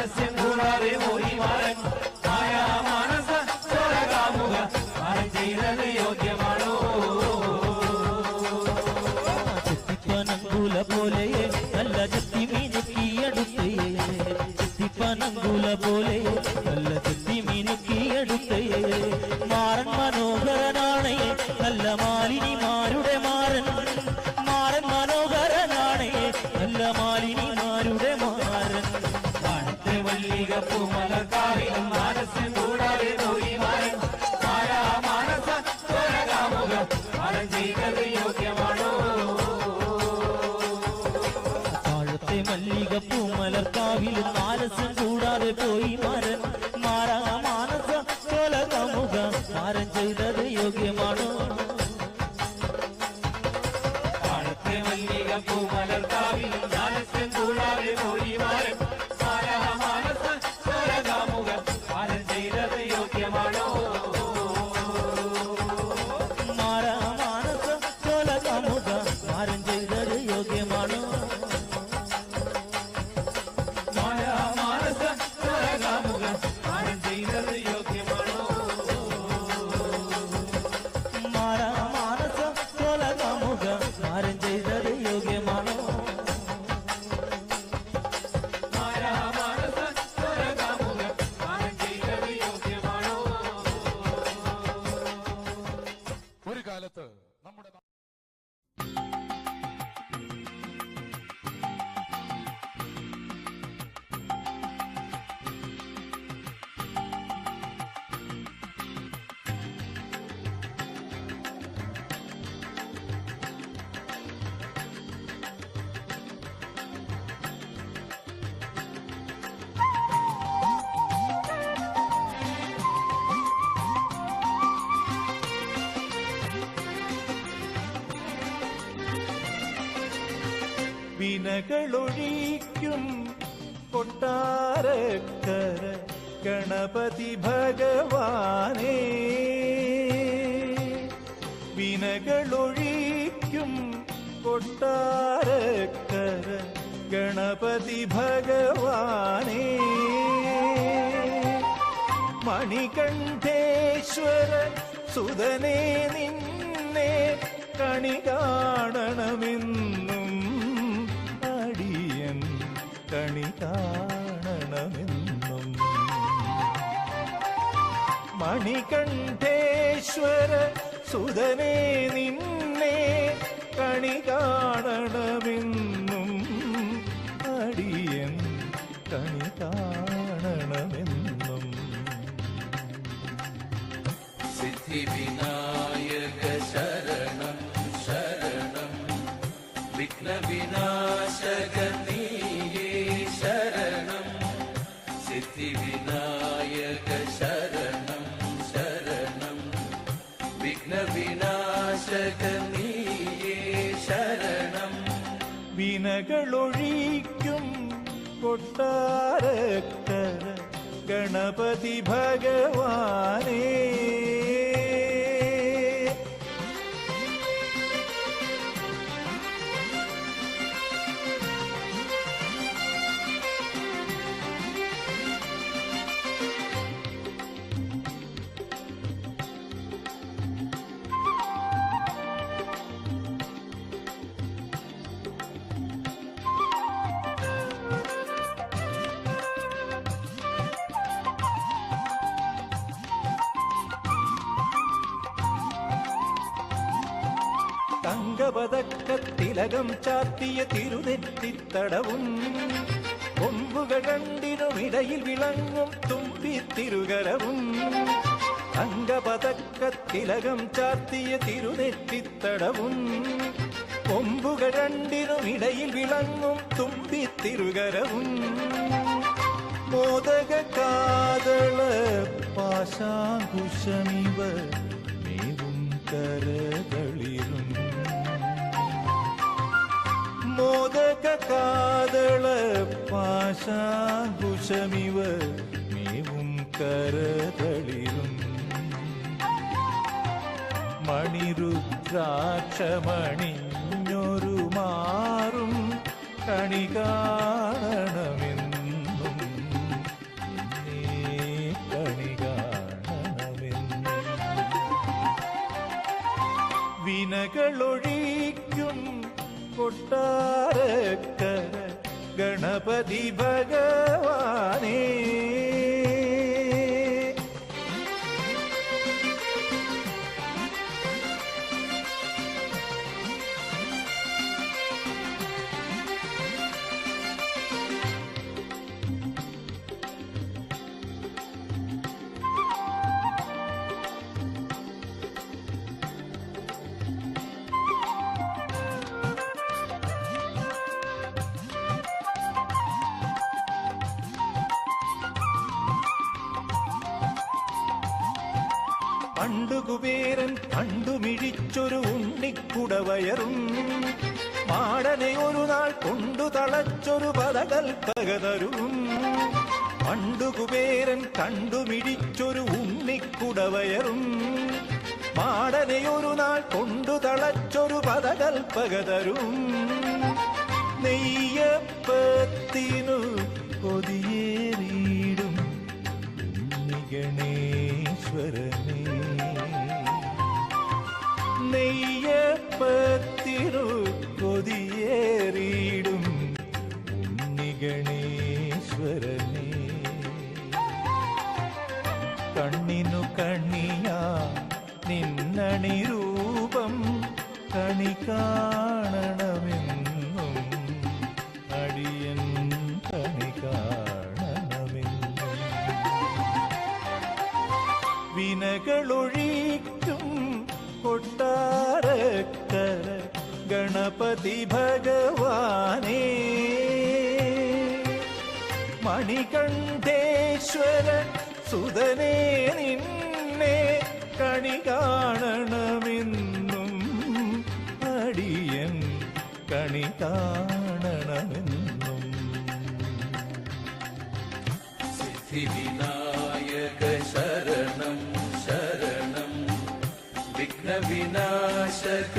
Gracias. जीवन വിനകളൊഴിക്കും കൊട്ടാരക്കര ഗണപതി ഭഗവാനേ. വിനകളൊഴിക്കും കൊട്ടാരക്കര ഗണപതി ഭഗവാനേ. മണികണ്ഠേശ്വര സുതനേ നിന്നെ കണി കാണണമെന്നും കാണണമെന്നും. മണികണ്ഠേശ്വര സുതനേ നിന്നെ കണി കാണണമെന്നും. അടിയൻ കണി കാണണമെന്നും. സിദ്ധിവിനായക വിനകളൊഴിക്കും കൊട്ടാരക്കര ഗണപതി ഭഗവാനേ. விளங்கும் கொம்புகள் ரெண்டினும் இடையில் விளங்கும் தும்பி திருகரவும் அங்கபதக்க திலகம் சாத்திய திருநெற்றி தடவும் கொம்புகள் ரெண்டினும் இடையில் விளங்கும் தும்பி திருகரவும் மோதக காதல பாஷாங்குஷமிவ மேவும் கரகளிலும் ಮೋದಕ ಕಾದಳ പാശാങ്കുശമിവ മേവും കരതളിരും. മണിരുദ്രാക്ഷമണിഞ്ഞൊരു മാറും കണി കാണണമെന്നും കണി കാണണമെന്നും വിനകളൊഴിക്കും കൊട്ടാരക്കര ഗണപതി ഭഗവാനേ. തളച്ചൊരു പദകൽപ്പകതരും പണ്ടു കുബേരൻ കണ്ടുമിടിച്ചൊരു ഉണ്ണിക്കുടവയറും. മാടനെ ഒരു നാൾ കൊണ്ടു തളച്ചൊരു പദകൽപ്പകതരും നെയ്യപ്പത്തിനു കൊതിയേറിയിടും ഗണേശ്വരനേ നെയ്യപ്പത്തിനു കൊതിയേറിയിടും ഉണ്ണിഗണേശ്വരനേ കണ്ണിനു കണ്ണിയ നിന്നണി രൂപം കണി കാണണമെന്നും അടിയൻ കണി കാണണമെന്നും. വിനകളൊഴിക്കും കൊട്ടാരക്കര ഗണപതി ഭഗവാനേ. മണികണ്ഠേശ്വര സുതനേ നിന്നെ കണി കാണണമെന്നും അടിയൻ കണി കാണണമെന്നും. സിദ്ധിവിനായക ശരണം ശരണം വിഘ്നവിനാശക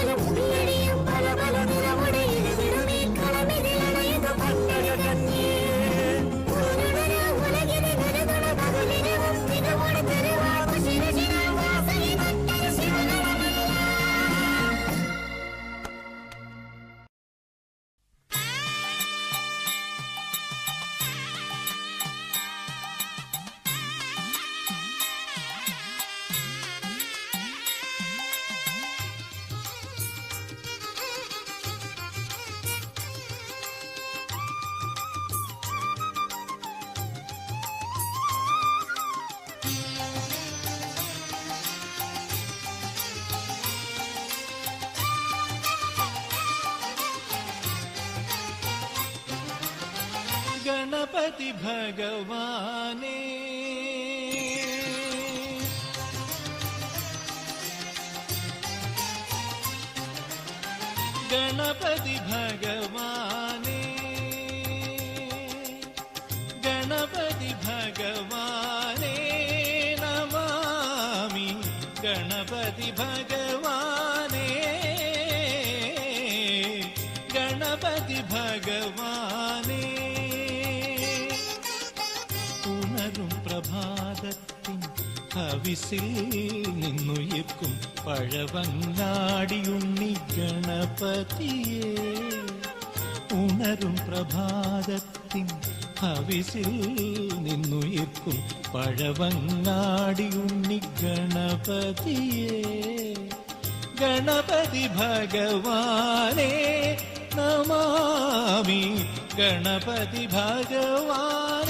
Hola, भवति भगवाने। गणपति भगवान् ഹവിസിൽ നിന്നുയർക്കും പഴവങ്ങാടിയുണ്ണി ഗണപതിയെ. ഉണരും പ്രഭാതത്തിൻ ഹവിസിൽ നിന്നുയർക്കും പഴവങ്ങാടിയുണ്ണി ഗണപതിയെ. ഗണപതി ഭഗവാനേ നമാമി. ഗണപതി ഭഗവാനേ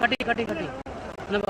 کٽي کٽي کٽي الڳ